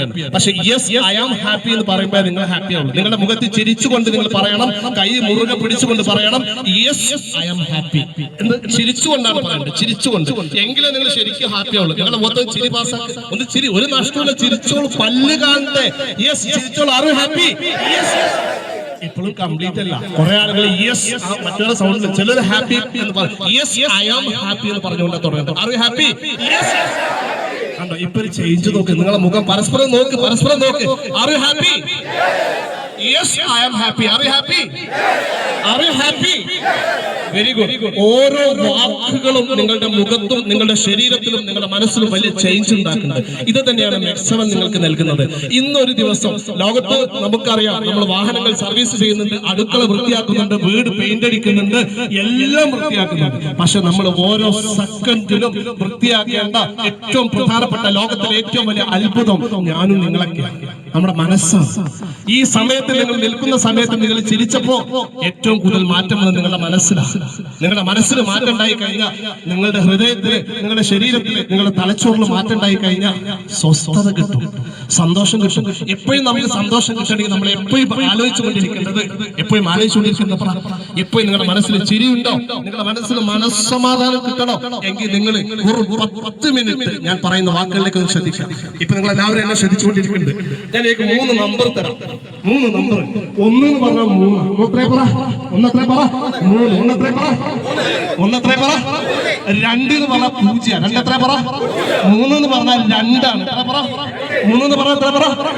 ഹാപ്പിയാണ് പക്ഷെ yes I am happy എന്ന് പറയുമ്പോൾ നിങ്ങൾ ഹാപ്പി ആവുള്ളൂ. നിങ്ങളുടെ മുഖത്ത് ചിരിച്ചുകൊണ്ട് നിങ്ങൾ പറയണം കൈ മുറുകെ പിടിച്ചുകൊണ്ട് പറയണം യെസ് ഐ ആം ഹാപ്പി എന്ന് ചിരിച്ചുകൊണ്ടാണ് പറയേണ്ടത് ചിരിച്ചുകൊണ്ട്. എങ്കിലും നിങ്ങൾ ശരിക്കും ഹാപ്പി ആവുള്ളൂ. നിങ്ങളുടെ മുഖത്ത് ചിരി പാസ്സാക്കി ഒന്ന് ചിരി ഒരു നഷ്ടമില്ല ചിരിച്ചോളൂ പല്ല് കാണട്ടെ. യെസ് ചിരിച്ചോളൂ. ആറ് ഹാപ്പി ഇപ്പോഴും കംപ്ലീറ്റ് അല്ല. കുറെ ആളുകൾ യെസ് മറ്റൊരു സൗണ്ട് ചിലർ ഹാപ്പി എന്ന് പറയും. യെസ് ഐ ആം ഹാപ്പി എന്ന് പറഞ്ഞുകൊണ്ട് തുടങ്ങുന്നത്. ആർ ഹാപ്പി കണ്ടോ? ഇപ്പൊ ചേഞ്ച് നോക്ക്. നിങ്ങളെ മുഖം പരസ്പരം നോക്ക് പരസ്പരം നോക്ക്. Are you happy yes I am happy are you happy are you happy very good ഓരോ വാക്കുകളും നിങ്ങളുടെ മുഖത്തും നിങ്ങളുടെ ശരീരത്തിലും നിങ്ങളുടെ മനസ്സിലും വലിയ ചേഞ്ച് ഉണ്ടാക്കുന്നത് ഇത് തന്നെയാണ് മെക്സവൻ നിങ്ങൾക്ക് നൽകുന്നത്. ഇന്നൊരു ദിവസം ലോകത്ത് നമുക്കറിയാം നമ്മൾ വാഹനങ്ങൾ സർവീസ് ചെയ്യുന്നുണ്ട് അടുക്കള വൃത്തിയാക്കുന്നുണ്ട് വീട് പെയിന്റ് അടിക്കുന്നുണ്ട് എല്ലാം വൃത്തിയാക്കുന്നുണ്ട്. പക്ഷെ നമ്മൾ ഓരോ സെക്കൻഡിലും വൃത്തിയാക്കേണ്ട ഏറ്റവും പ്രധാനപ്പെട്ട ലോകത്തിലെ ഏറ്റവും വലിയ അത്ഭുതം ഞാനും നിങ്ങളൊക്കെയാണ്. നമ്മുടെ മനസ്സാണ്. ഈ സമയത്ത് നിങ്ങൾ നിൽക്കുന്ന സമയത്ത് നിങ്ങൾ ചിരിച്ചപ്പോ ഏറ്റവും കൂടുതൽ മാറ്റം വന്നത് നിങ്ങളുടെ മനസ്സിലാണ്. നിങ്ങളുടെ മനസ്സിൽ മാറ്റം ഉണ്ടായി കഴിഞ്ഞാൽ നിങ്ങളുടെ ഹൃദയത്തിൽ നിങ്ങളുടെ ശരീരത്തിൽ നിങ്ങളുടെ തലച്ചോറിൽ മാറ്റം ഉണ്ടായി കഴിഞ്ഞാൽ സ്വസ്ഥത കിട്ടും സന്തോഷം കിട്ടും. എപ്പോഴും നമുക്ക് സന്തോഷം കിട്ടണമെങ്കിൽ നമ്മൾ എപ്പോഴും ആലോചിച്ചുകൊണ്ടിരിക്കേണ്ടത് എപ്പോഴും ആലോചിച്ചുകൊണ്ടിരിക്കുന്ന എപ്പോഴും നിങ്ങളുടെ മനസ്സിൽ ചിരിയുണ്ടോ? നിങ്ങളുടെ മനസ്സിൽ മനസ്സമാധാനം കിട്ടണോ? എങ്കിൽ നിങ്ങൾ ഒരു പത്ത് മിനിറ്റ് ഞാൻ പറയുന്ന വാക്കുകളിലേക്ക് ഒന്ന് ശ്രദ്ധിക്കാം ഇപ്പൊ നിങ്ങൾ എല്ലാവരും എന്നെ ശ്രദ്ധിച്ചുകൊണ്ടിരിക്കുന്നുണ്ട്. ഞാൻ എനിക്ക് മൂന്ന് നമ്പർ തരാം. മൂന്ന് നമ്പർ. ഒന്ന് എന്ന് പറഞ്ഞാൽ മൂന്ന്. ഒന്നത്രേ പറ? പറ? മൂന്ന്. ഒന്നത്രേ പറ എത്ര പറ? രണ്ട് എന്ന് പറഞ്ഞാൽ രണ്ട് എത്ര പറ? മൂന്ന് പറഞ്ഞാൽ രണ്ടാണ്. എത്ര പറ? എന്ന് പറഞ്ഞാൽ എത്ര പറ?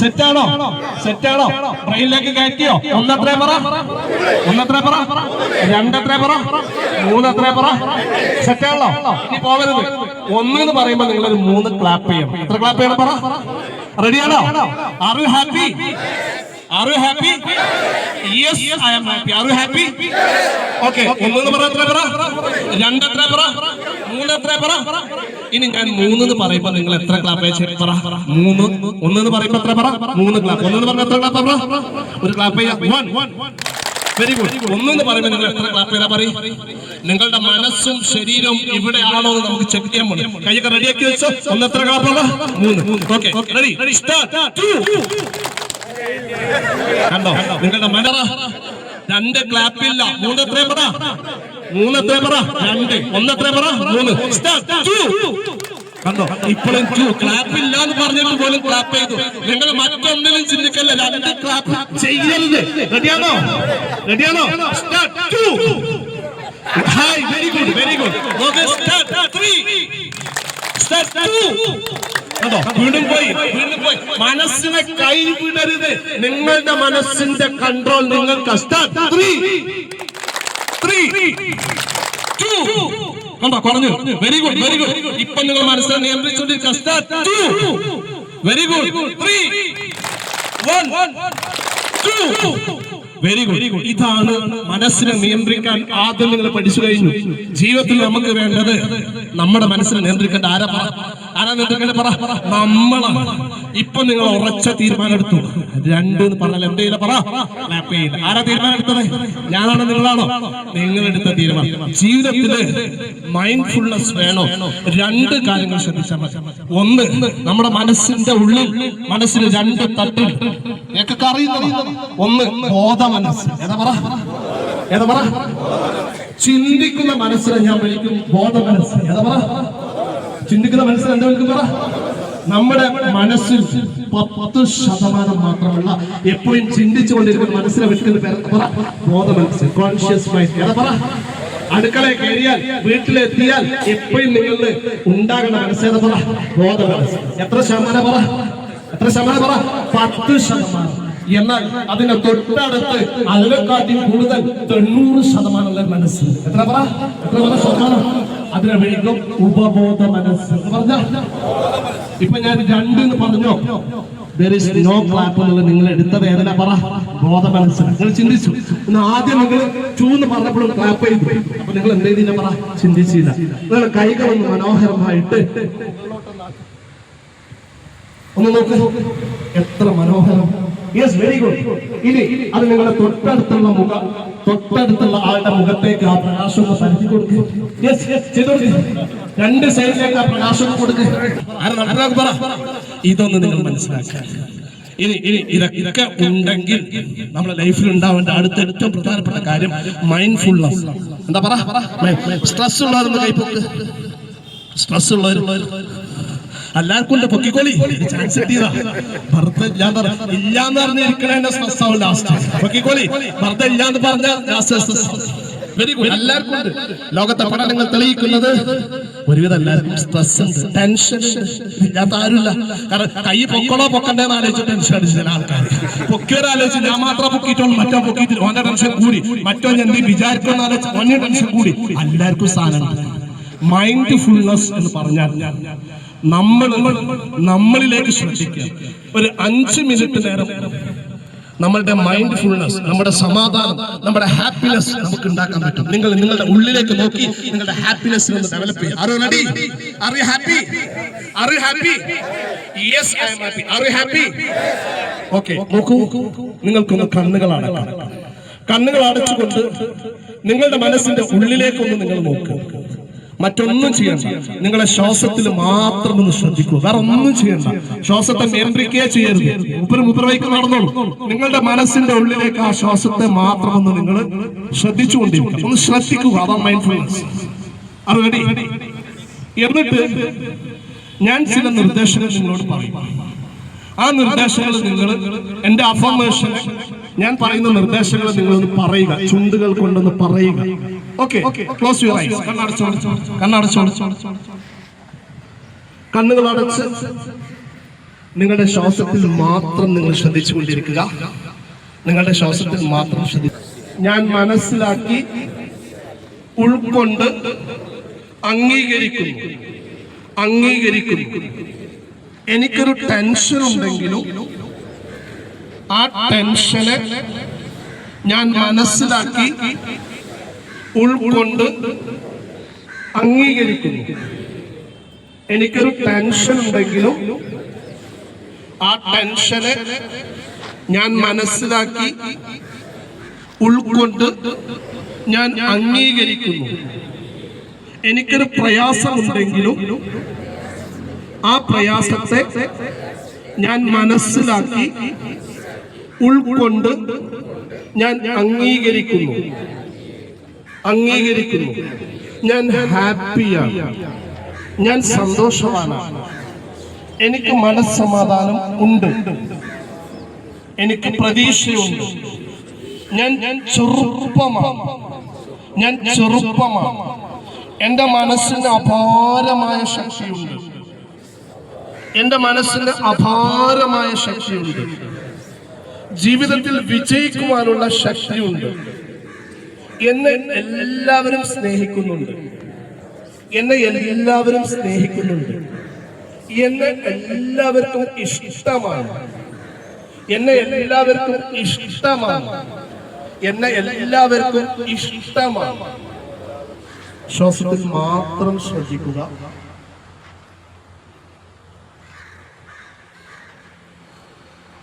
സെറ്റാണോ? സെറ്റാണോ? ബ്രെയിനിലേക്ക് കയറ്റിയോ? എത്ര പറ? ഒന്ന് എത്ര പറ? രണ്ട് എത്ര പറ? മൂന്ന് എത്ര പറ? സെറ്റാണല്ലോ? ഇനി പോകരുത്. ഒന്ന് എന്ന് പറയുമ്പോൾ നിങ്ങൾ ഒരു മൂന്ന് ക്ലാപ്പ് ചെയ്യണം. എത്ര ക്ലാപ്പ് ചെയ്യണം പറ? റെഡിയാണോ are you happy are happy yes I am happy are happy okay ഒന്നെന്ന് പറ എത്ര പറ? രണ്ട് എത്ര പറ? മൂന്ന് എത്ര പറ? ഇനി ഞാൻ മൂന്നെന്ന് പറയുമ്പോ നിങ്ങൾ എത്ര ക്ലാപ്പ് പറ. മൂന്ന് ഒന്നെന്ന് പറയുമ്പോ എത്ര പറ? മൂന്ന് ക്ലാപ്പ് ഒന്നെന്ന് പറഞ്ഞ എത്ര ക്ലാപ്പ് പറ? ഒരു ക്ലാപ്പ് ചെയ്യാം. വൺ വെരി ഗുഡ് ഒന്നെന്ന് പറയുമ്പോൾ നിങ്ങൾ എത്ര ക്ലാപ്പ് ചെയ്താ പറയും? നിങ്ങളുടെ മനസ്സും ശരീരവും ഇവിടെയാണോ എന്ന് നമുക്ക് ചെക്ക് ചെയ്യാൻ പോകണം കൈയൊക്കെ റെഡിയാക്കി വെച്ചോ. ഒന്ന് എത്ര ക്ലാപ്പ് മൂന്ന്. ഓക്കെ റെഡി സ്റ്റാർട്ട് കണ്ടോ? നിങ്ങളുടെ മനറ രണ്ട് ക്ലാപ്പില്ല. മൂന്നെത്ര പറ? മൂന്നെത്ര പറ? രണ്ട്. ഒന്നെത്ര പറ? മൂന്ന്. കണ്ടോ? ഇപ്പോഴും ടു ക്ലാപ്പ് ഇല്ല എന്ന് പറഞ്ഞിട്ട് പോലും ക്ലാപ്പ് ചെയ്തു. നിങ്ങൾ മറ്റൊന്നിലും ചിന്തിക്കല്ല? രണ്ട് ക്ലാപ്പ് ചെയ്യരുത്. റെഡിയാണോ റെഡിയാണോ hi very good very good start three start two കണ്ടോ? വീണ്ടും പോയി വീണ്ടും പോയി. മനസ്സിനെ കൈ വിടരുത്. നിങ്ങളുടെ മനസ്സിന്റെ കൺട്രോൾ നിങ്ങൾ കഷ്ടു വെരി ഗുഡ് വെരി ഗുഡ് ഇപ്പൊ നിങ്ങൾ മനസ്സിനെ നിയന്ത്രിച്ചുകൊണ്ടിരിക്കുക. Start very good three one two very good ഇതാണ് മനസ്സിനെ നിയന്ത്രിക്കാൻ ആദ്യം നിങ്ങൾ പഠിച്ചു കഴിഞ്ഞു. ജീവിതത്തിൽ നമുക്ക് വേണ്ടത് നമ്മുടെ മനസ്സിനെ നിയന്ത്രിക്കേണ്ട ആരാ പറ? ആരാ നിയന്ത്രിക്കേണ്ട പറ? നമ്മളാണ്. ഇപ്പൊ നിങ്ങൾ ഉറച്ച തീരുമാനം എടുത്തു രണ്ട് എന്ന് പറഞ്ഞാൽ എന്തെങ്കിലും പറ. ആരാ തീരുമാനം എടുത്തത് ഞാനാണോ നിങ്ങളാണോ? നിങ്ങൾ എടുത്ത തീരുമാനം. ജീവിതത്തിൽ മൈൻഡ്ഫുൾനെസ് വേണോ? രണ്ട് കാര്യങ്ങൾ ശ്രദ്ധിച്ചാൽ ഒന്ന് നമ്മുടെ മനസ്സിന്റെ ഉള്ളിൽ മനസ്സിന് രണ്ട് തട്ടിൽ. ഒന്ന് ബോധ മനസ്സ് ഏതാ പറ? പറ? ചിന്തിക്കുന്ന മനസ്സിനെ ഞാൻ വിളിക്കും ബോധ മനസ്സ് ഏതാ പറ? ചിന്തിക്കുന്ന മനസ്സിൽ എന്താ വിളിക്കും പറ? നമ്മുടെ മനസ്സിൽ പത്ത് ശതമാനം മാത്രമല്ല എപ്പോഴും ചിന്തിച്ചുകൊണ്ടിരിക്കുന്ന മനസ്സിനെ വെട്ടുന്ന പറ. ബോധ മനസ്സ് കോൺഷ്യസ് മൈൻഡ് പറ. അടുക്കളയിൽ കയറിയാൽ വീട്ടിലെത്തിയാൽ എപ്പോഴും നിങ്ങളിൽ ഉണ്ടാകുന്ന മനസ്സേത പറ? ബോധ മനസ്സ് എത്ര ശതമാനം പറ? എത്ര ശതമാനം പറ? പത്ത് ശതമാനം. എന്നാൽ അതിന്റെ തൊട്ടടുത്ത് അതിനെക്കാട്ടി കൂടുതൽ തൊണ്ണൂറ് ശതമാനമുള്ള മനസ്സ് എത്ര പറ? എത്ര പറ ശതമാനം? അതിനെ വിളിക്കും ഉപബോധ മനസ്സ്. ഇപ്പൊ ഞാൻ രണ്ട് പറഞ്ഞോ? നോ ക്ലാപ്പ് എന്നുള്ളത് നിങ്ങൾ എടുത്തത് ഏതെല്ലാം പറ. ബോധ മനസ്സ്. നിങ്ങൾ ചിന്തിച്ചു. ആദ്യം നിങ്ങൾ ചൂന്ന് പറഞ്ഞപ്പോഴും ക്ലാപ്പ് ചെയ്തു. അപ്പൊ നിങ്ങൾ എന്ത് ചെയ്തില്ല പറ? ചിന്തിച്ചില്ല. നിങ്ങൾ കൈകളൊന്ന് മനോഹരമായിട്ട് ഒന്ന് നോക്കൂ. എത്ര മനോഹരം. യെസ് വെരി ഗുഡ് ഇനി അത് നിങ്ങളുടെ തൊട്ടടുത്തുള്ള മുഖ തൊട്ടടുത്തുള്ള ആളുടെ മുഖത്തേക്ക് ആ പ്രകാശം പരിധി പരത്തി കൊടുക്കുക യെസ് ചെയ്തു രണ്ട് സൈഡിലേക്ക് ആ പ്രകാശം കൊടുക്കുക പറ? ഇതൊന്ന് നിങ്ങൾ മനസ്സിലാക്കുക. ഇനി ഇനി ഇതൊക്കെ ഉണ്ടെങ്കിൽ നമ്മുടെ ലൈഫിൽ ഉണ്ടാവേണ്ട അടുത്ത ഏറ്റവും പ്രധാനപ്പെട്ട കാര്യം മൈൻഡ്ഫുൾനെസ് എന്താ പറ? സ്ട്രെസ് ഉള്ളവരുടെ കൈപ്പൊക്ക് സ്ട്രെസ് ഉള്ളവർ എല്ലാവർക്കും പൊക്കിക്കോളി. ചാൻസ് കിട്ടിയതാ. ഭർത്ത ഇല്ലാന്ന് ഇല്ലാന്ന് പറഞ്ഞിരിക്കണേന്റെ സ്ട്രെസ്സാവും ലാസ്റ്റ് പൊക്കിക്കോളി. ഭർത്ത ഇല്ലാന്ന് പറഞ്ഞാൽ വെരി ഗുഡ് എല്ലാവർക്കും ഉണ്ട്. ലോകത്തെ പഠനങ്ങൾ തെളിയിക്കുന്നത് ഒരുവിധം എല്ലാവർക്കും സ്ട്രെസ് ഉണ്ട്. ടെൻഷൻ ഇല്ലാത്ത ആരുമില്ല. കാരണം കൈ പൊക്കണോ പൊക്കണ്ടേന്ന് ആലോചിച്ച് ടെൻഷൻ അടിച്ച ആൾക്കാർ പൊക്കിയവരാലോചിച്ച് ഞാൻ മാത്രം പൊക്കിയിട്ടുള്ളൂ. മറ്റോ പൊക്കിയിട്ട് ഓന്റെ ടെൻഷൻ കൂടി. മറ്റോ എന്ത് വിചാരിക്കുമെന്ന് ആലോചിച്ച് ഓന്റെ ടെൻഷൻ കൂടി. എല്ലാവർക്കും സാധനം മൈൻഡ് ഫുൾനെസ് എന്ന് പറഞ്ഞാൽ നമ്മൾ നമ്മളിലേക്ക് ശ്രദ്ധിക്കുക. ഒരു അഞ്ച് മിനിറ്റ് നേരം നമ്മളുടെ മൈൻഡ് ഫുൾനെസ് നമ്മുടെ സമാധാനം നമ്മുടെ ഹാപ്പിനെസ് നമുക്ക് ഉണ്ടാക്കാൻ പറ്റും. നിങ്ങൾ നിങ്ങളുടെ ഉള്ളിലേക്ക് നോക്കി നിങ്ങളുടെ ഹാപ്പിനെസ് ഒന്ന് ഡെവലപ്പ് ചെയ്യുക. Are ready are you happy are you happy yes I am happy are you happy നിങ്ങൾക്കൊന്ന് കണ്ണുകളാണ് കണ്ണുകൾ അടച്ചുകൊണ്ട് നിങ്ങളുടെ മനസ്സിന്റെ ഉള്ളിലേക്കൊന്ന് നിങ്ങൾ നോക്കുക. മറ്റൊന്നും ചെയ്യണ്ട. നിങ്ങളെ ശ്വാസത്തിൽ മാത്രം ഒന്ന് ശ്രദ്ധിക്കുക വേറെ ഒന്നും ചെയ്യണ്ട. ശ്വാസത്തെ നിയന്ത്രിക്കുകയെ ചെയ്യരുത്. മുപ്പര് മുപ്പരവയ്ക്ക് നടന്നോളൂ. നിങ്ങളുടെ മനസ്സിന്റെ ഉള്ളിലേക്ക് ആ ശ്വാസത്തെ മാത്രം ഒന്ന് നിങ്ങൾ ശ്രദ്ധിച്ചുകൊണ്ടിരിക്കുക. ഒന്ന് ശ്രദ്ധിക്കുക. അതാണ് മൈൻഡ്ഫുൾനെസ് അത് എന്നിട്ട് ഞാൻ ചില നിർദ്ദേശങ്ങൾ നിങ്ങളോട് പറയും. ആ നിർദ്ദേശങ്ങൾ നിങ്ങൾ എന്റെ അഫർമേഷൻ ഞാൻ പറയുന്ന നിർദ്ദേശങ്ങൾ നിങ്ങളൊന്ന് പറയുക. ചുണ്ടുകൾ കൊണ്ടൊന്ന് പറയുക. ഓക്കെ ക്ലോസ് യുവർ ഐസ് കണ്ണടച്ചോളൂ കണ്ണടച്ചോളൂ കണ്ണുകൾ അടച്ച് നിങ്ങളുടെ ശ്വാസത്തിൽ മാത്രം നിങ്ങൾ ശ്രദ്ധിച്ചു കൊണ്ടിരിക്കുക നിങ്ങളുടെ ശ്വാസത്തിൽ മാത്രം ശ്രദ്ധിക്കുക ഞാൻ മനസ്സിലാക്കി ഉൾക്കൊണ്ട് അംഗീകരിക്കുന്നു. അംഗീകരിക്കുന്നു. എനിക്കൊരു ടെൻഷൻ ഉണ്ടെങ്കിലും ആ ടെൻഷനെ ഞാൻ മനസ്സിലാക്കി ഉൾക്കൊണ്ട് അംഗീകരിക്കുന്നു. എനിക്കൊരു ടെൻഷൻ ഉണ്ടെങ്കിലും ആ ടെൻഷനെ ഞാൻ മനസ്സിലാക്കി ഉൾക്കൊണ്ട് ഞാൻ അംഗീകരിക്കുന്നു. എനിക്കൊരു പ്രയാസമുണ്ടെങ്കിലും ആ പ്രയാസത്തെ ഞാൻ മനസ്സിലാക്കി ഉൾക്കൊണ്ട് ഞാൻ അംഗീകരിക്കുന്നു. അംഗീകരിക്കുന്നു. ഞാൻ ഹാപ്പിയാണ്. ഞാൻ സന്തോഷമാണ് എനിക്ക് മനസ്സമാധാനം ഉണ്ട്. എനിക്ക് പ്രതീക്ഷയുണ്ട്. ഞാൻ ഞാൻ ചെറുപ്പമാണ്. ഞാൻ ചെറുപ്പമാണ്. എന്റെ മനസ്സിന് അപാരമായ ശക്തിയുണ്ട്. എന്റെ മനസ്സിന് അപാരമായ ശക്തിയുണ്ട്. ജീവിതത്തിൽ വിജയിക്കുവാനുള്ള ശക്തിയുണ്ട്. എന്നെ എല്ലാവരും സ്നേഹിക്കുന്നുണ്ട്. എന്നെ എല്ലാവരും സ്നേഹിക്കുന്നുണ്ട്. എന്നെ എല്ലാവർക്കും ഇഷ്ടമാണ്. എന്നെ എല്ലാവർക്കും ഇഷ്ടമാണ്. എന്നെ എല്ലാവർക്കും ഇഷ്ടമാണ്. ശ്വാസത്തിൽ മാത്രം ശ്രദ്ധിക്കുക.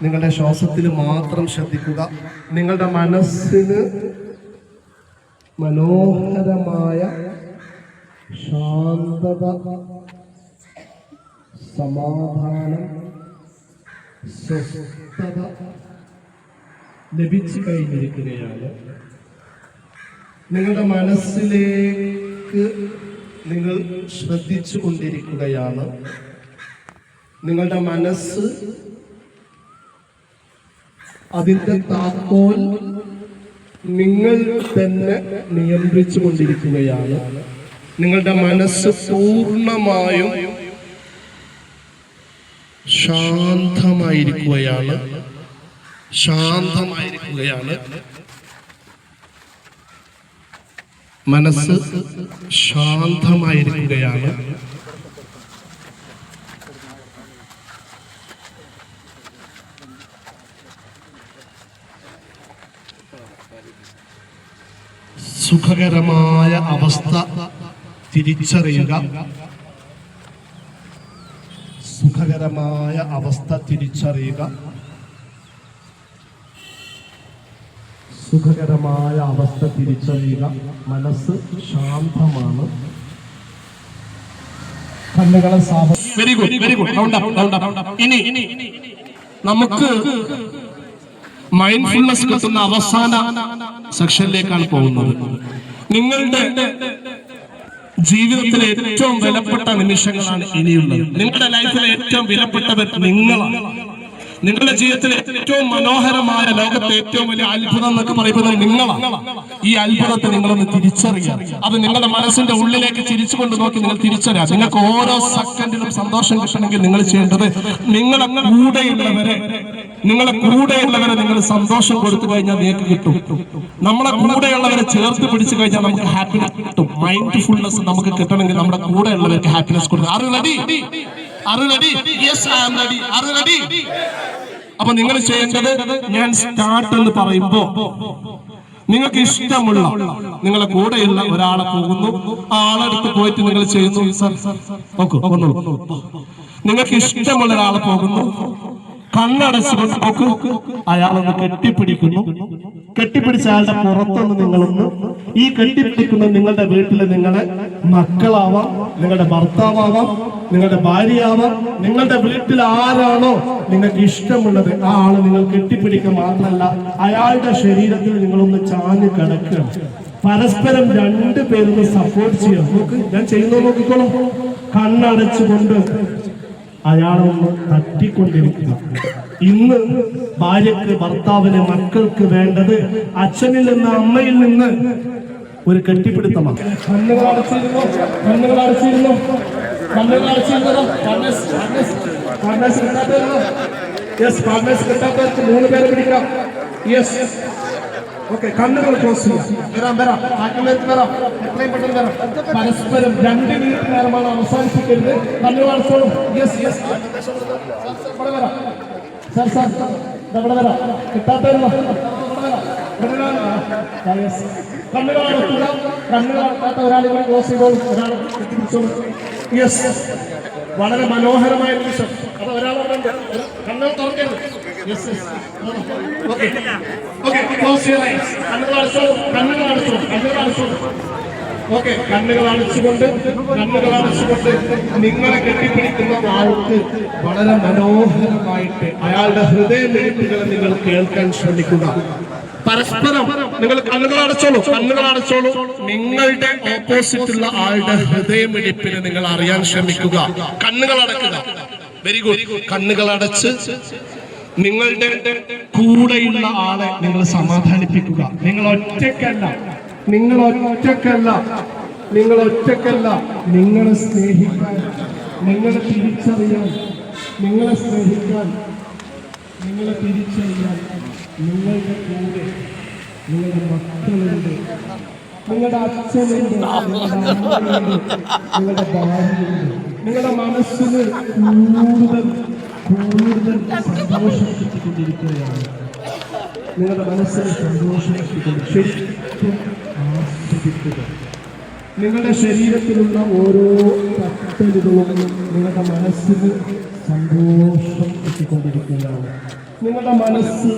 നിങ്ങളുടെ ശ്വാസത്തിൽ മാത്രം ശ്രദ്ധിക്കുക. നിങ്ങളുടെ മനസ്സിന് മനോഹരമായ ശാന്തത സമാധാനം സ്വസ്ഥത ലഭിച്ചു കഴിഞ്ഞിരിക്കുകയാണ്. നിങ്ങളുടെ മനസ്സിലേക്ക് നിങ്ങൾ ശ്രദ്ധിച്ചു കൊണ്ടിരിക്കുകയാണ്. നിങ്ങളുടെ മനസ്സ് അതിന്റെ താക്കോൽ നിങ്ങൾ തന്നെ നിയന്ത്രിച്ചു കൊണ്ടിരിക്കുകയാണ് നിങ്ങളുടെ മനസ്സ് പൂർണമായും ശാന്തമായിരിക്കുകയാണ്. ശാന്തമായിരിക്കുകയാണ്. മനസ്സ് ശാന്തമായിരിക്കുകയാണ്. സുഖകരമായ അവസ്ഥ തിരിച്ചറിയുക. സുഖകരമായ അവസ്ഥ തിരിച്ചറിയുക. സുഖകരമായ അവസ്ഥ തിരിച്ചറിയുക. മനസ്സ് ശാന്തമാണ്. കണ്ണുകളെ സാവ വെരി ഗുഡ് വെരി ഗുഡ് ഇനി നമുക്ക് മൈൻഡ്ഫുൾനെസ് കിട്ടുന്ന അവസാന സെക്ഷനിലേക്കാണ് പോകുന്നത്. നിങ്ങളുടെ ജീവിതത്തിലെ ഏറ്റവും വിലപ്പെട്ട നിമിഷങ്ങളാണ് ഇനിയുള്ളത്. നിങ്ങളുടെ ലൈഫിലെ ഏറ്റവും വിലപ്പെട്ടവർ നിങ്ങളാണ്. നിങ്ങളുടെ ജീവിതത്തിലെ ഏറ്റവും മനോഹരമായ ലോകത്തെ ഏറ്റവും വലിയ അത്ഭുതം എന്നൊക്കെ പറയുന്നത് നിങ്ങളാണ്. ഈ അത്ഭുതത്തെ നിങ്ങളൊന്ന് തിരിച്ചറിയാം അത് നിങ്ങളുടെ മനസ്സിന്റെ ഉള്ളിലേക്ക് ചിരിച്ചുകൊണ്ട് നോക്കി നിങ്ങൾ തിരിച്ചറിയാം നിങ്ങൾക്ക് ഓരോ സെക്കൻഡിലും സന്തോഷം കിട്ടണമെങ്കിൽ നിങ്ങൾ ചെയ്യേണ്ടത് നിങ്ങളുടെ കൂടെയുള്ളവരെ നിങ്ങളെ കൂടെയുള്ളവരെ നിങ്ങൾ സന്തോഷം കൊടുത്തു കഴിഞ്ഞാൽ നിങ്ങൾക്ക് കിട്ടും. നമ്മളെ കൂടെയുള്ളവരെ ചേർത്ത് പിടിച്ചു കഴിഞ്ഞാൽ നമുക്ക് ഹാപ്പിനെസ് കിട്ടും. മൈൻഡ് ഫുൾനെസ് നമുക്ക് കിട്ടണമെങ്കിൽ നമ്മുടെ കൂടെയുള്ളവർക്ക് ഹാപ്പിനെസ് കൊടുക്കും. Are ready are ready yes I am ready ready അപ്പൊ നിങ്ങൾ ചെയ്യേണ്ടത് ഞാൻ സ്റ്റാർട്ട് എന്ന് പറയുമ്പോ നിങ്ങൾക്ക് ഇഷ്ടമുള്ള നിങ്ങളെ കൂടെയുള്ള ഒരാളെ പോകുന്നു. ആ ആളെടുത്ത് പോയിട്ട് നിങ്ങൾ ചെയ്യുന്നു. നിങ്ങൾക്ക് ഇഷ്ടമുള്ള ഒരാളെ പോകുന്നു. കണ്ണടച്ചുകൊണ്ട് നോക്കൂ അയാളൊന്ന് കെട്ടിപ്പിടിക്കുന്നു. കെട്ടിപ്പിടിച്ച അയാളുടെ പുറത്തൊന്ന് നിങ്ങളൊന്ന് ഈ കെട്ടിപ്പിടിക്കുന്ന നിങ്ങളുടെ വീട്ടിൽ നിങ്ങളെ മക്കളാവാം നിങ്ങളുടെ ഭർത്താവാം നിങ്ങളുടെ ഭാര്യയാവാം. നിങ്ങളുടെ വീട്ടിൽ ആരാണോ നിങ്ങൾക്ക് ഇഷ്ടമുള്ളത് ആ ആൾ നിങ്ങൾ കെട്ടിപ്പിടിക്കുക മാത്രമല്ല അയാളുടെ ശരീരത്തിൽ നിങ്ങളൊന്ന് ചാഞ്ഞ് കിടക്കണം പരസ്പരം രണ്ടു പേരൊന്ന് സപ്പോർട്ട് ചെയ്യണം നോക്ക് ഞാൻ ചെയ്യുന്നത് നോക്കിക്കോളാം. കണ്ണടച്ചുകൊണ്ട് അയാളൊന്ന് തട്ടിക്കൊണ്ടിരിക്കുക. ഇന്ന് ഭാര്യക്ക് ഭർത്താവിന് മക്കൾക്ക് വേണ്ടത് അച്ഛനിൽ നിന്ന് അമ്മയിൽ നിന്ന് ഒരു കെട്ടിപ്പിടുത്തമാണ്. മൂന്ന് പേരെ പിടിക്കാം. ഓക്കെ കണ്ണുകൾ ക്ലോസ് ചെയ്യാം. വരാം വരാം. ആക്കിലേക്ക് വരാം. എത്രയും പെട്ടെന്ന് വരാം. പരസ്പരം രണ്ട് മിനിറ്റ് നേരമാണ് അവസാനിപ്പിക്കരുത് കണ്ണുകൾ അടച്ചോളും യെസ് യെസ് ഇവിടെ വരാം. സാർ സാർ ഇവിടെ വരാം. കിട്ടാത്തവരുന്നോ കണ്ണുകൾ അടക്കുക കണ്ണുകൾ അടക്കാത്ത ഒരാളെ കൂടി ക്ലോസ് ചെയ്തോളൂ. ഒരാൾ യെസ് വളരെ മനോഹരമായ നിമിഷം അത് ഒരാളുണ്ട് കണ്ണുകൾ തുറക്കരുത് okay close your eyes okay നിങ്ങളെ കെട്ടിപ്പിടിക്കുന്ന ആൾക്ക് വളരെ മനോഹരമായിട്ട് അയാളുടെ ഹൃദയമിടിപ്പുകളെ നിങ്ങൾ കേൾക്കാൻ ശ്രമിക്കുക. പരസ്പരം നിങ്ങൾ കണ്ണുകൾ അടച്ചോളൂ കണ്ണുകൾ അടച്ചോളൂ. നിങ്ങളുടെ ആളുടെ ഹൃദയമിടിപ്പിനെ നിങ്ങൾ അറിയാൻ ശ്രമിക്കുക. കണ്ണുകൾ അടക്കുക. വെരി ഗുഡ് കണ്ണുകൾ അടച്ച് നിങ്ങളുടെ കൂടെയുള്ള ആളെ നിങ്ങൾ സമാധാനിപ്പിക്കുക. നിങ്ങൾ ഒറ്റക്കല്ല നിങ്ങൾ ഒറ്റക്കല്ല നിങ്ങൾ ഒറ്റക്കല്ല നിങ്ങളെ സ്നേഹിക്കാൻ. നിങ്ങളെ തിരിച്ചറിയാൻ. നിങ്ങളെ സ്നേഹിക്കാൻ. നിങ്ങളെ തിരിച്ചറിയാൻ. നിങ്ങളുടെ കൂടെ. നിങ്ങളുടെ മക്കളുണ്ട്. നിങ്ങളുടെ അച്ഛനുണ്ട്. നിങ്ങളുടെ ഭാര്യ നിങ്ങളുടെ മനസ്സിന് കൂടുതൽ കൂടുതൽ സന്തോഷം കിട്ടിക്കൊണ്ടിരിക്കുകയാണ്. നിങ്ങളുടെ മനസ്സിന് സന്തോഷം ശരിക്കും നിങ്ങളുടെ ശരീരത്തിലുള്ള ഓരോ തട്ടലുകളും നിങ്ങളുടെ മനസ്സിന് സന്തോഷം കിട്ടിക്കൊണ്ടിരിക്കുകയാണ്. നിങ്ങളുടെ മനസ്സ്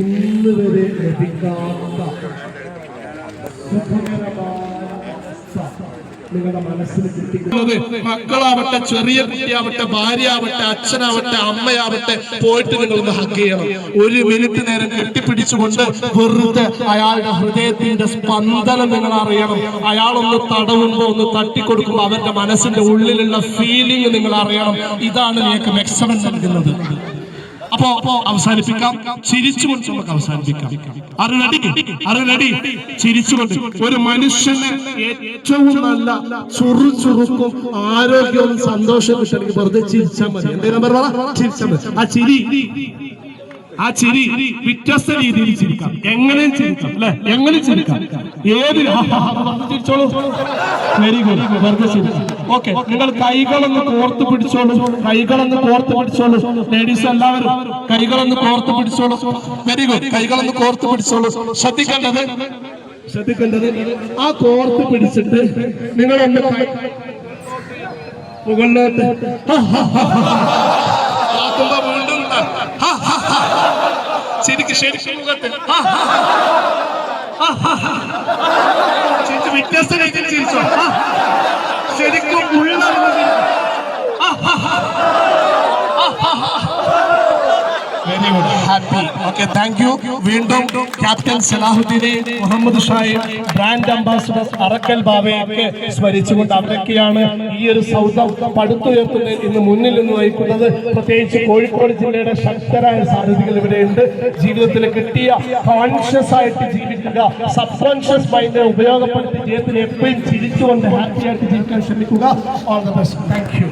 ഇന്ന് വരെ ലഭിക്കാത്ത സുഖകരമായ നിങ്ങളുടെ മക്കളാവട്ടെ ചെറിയ കുട്ടിയാവട്ടെ ഭാര്യയാവട്ടെ അച്ഛനാവട്ടെ അമ്മയാവട്ടെ പോയിട്ട് നിങ്ങൾ ഒന്ന് ഹഗ് ചെയ്യണം. ഒരു മിനിറ്റ് നേരം കെട്ടിപ്പിടിച്ചുകൊണ്ട് വെറുതെ അയാളുടെ ഹൃദയത്തിന്റെ സ്പന്ദനം നിങ്ങൾ അറിയണം. അയാളൊന്ന് തടവുമ്പോ ഒന്ന് തട്ടിക്കൊടുക്കുമ്പോ അവരുടെ മനസ്സിന്റെ ഉള്ളിലുള്ള ഫീലിംഗ് നിങ്ങൾ അറിയണം. ഇതാണ് നിങ്ങൾക്ക് മെക്സമൻ നൽകുന്നത്. അപ്പോ അവസാനിപ്പിക്കാം. ചിരിച്ചുകൊണ്ട് നമുക്ക് അവസാനിപ്പിക്കാം. അറിനടി അറിനടി ചിരിച്ചുകൊണ്ട് ഒരു മനുഷ്യന് ഏറ്റവും നല്ല ചുറുചുറുക്കും ആരോഗ്യവും സന്തോഷവും വെറുതെ ചിരിച്ചാൽ മതി. എന്തേ നമ്പർ പറ ചിരിച്ചാൽ മതി. ആ ചിരി. ആ ചിരി വ്യത്യസ്ത രീതിയിൽ ചിരിക്കാം എങ്ങനെയും ചിരിക്കാം അല്ലെ എങ്ങനെ ചിരിക്കാം ഏത് വെരി ഗുഡ് വെറുതെ ചിരിക്കാം ഓക്കെ നിങ്ങൾ കൈകളൊന്ന് കോർത്ത് പിടിച്ചോളൂ കൈകളൊന്ന് കോർത്ത് പിടിച്ചോളൂ ലേഡീസ് എല്ലാവരും കൈകളൊന്ന് കോർത്ത് പിടിച്ചോളൂ വെരി ഗുഡ് കൈകളൊന്ന് കോർത്ത് പിടിച്ചോളൂ ശ്രദ്ധിക്കേണ്ടത് ശ്രദ്ധിക്കേണ്ടത് ആ കോർത്ത് പിടിച്ചിട്ട് നിങ്ങളൊന്ന് മുകളിലോട്ട് വീണ്ടും ശരിക്കും ശരിക്കും മുഖത്ത് വ്യത്യസ്ത രീതിയിൽ ചിരിച്ചോ ശരിക്കും ഉള്ളറിഞ്ഞ് ചിരിച്ചു. ആ, ആ, ആ. Very good happy okay thank you വീണ്ടും ക്യാപ്റ്റൻ സലാഹുദ്ദീനെ മുഹമ്മദ് ഷായും ബ്രാൻഡ് അംബാസിഡർ അറക്കൽ ബാബയൊക്കെ സ്മരിച്ചുകൊണ്ട് അവരൊക്കെയാണ് ഈ ഒരു സൗദം പടുത്തുയർത്തുന്നത് ഇന്ന് മുന്നിൽ നിന്ന് നയിക്കുന്നത്. പ്രത്യേകിച്ച് കോഴിക്കോട് ജില്ലയുടെ ശക്തരായ സാധ്യതകൾ ഇവിടെയുണ്ട്. ജീവിതത്തിൽ കിട്ടിയ കോൺഷ്യസ് ആയിട്ട് ജീവിക്കുക സബ് കോൺഷ്യസ് മൈൻഡ് ഉപയോഗപ്പെടുത്തി ജീവിതത്തിൽ എപ്പോഴും ചിരിച്ചുകൊണ്ട് ഹാപ്പിയായിട്ട് ജീവിക്കാൻ ശ്രമിക്കുക. All the best thank you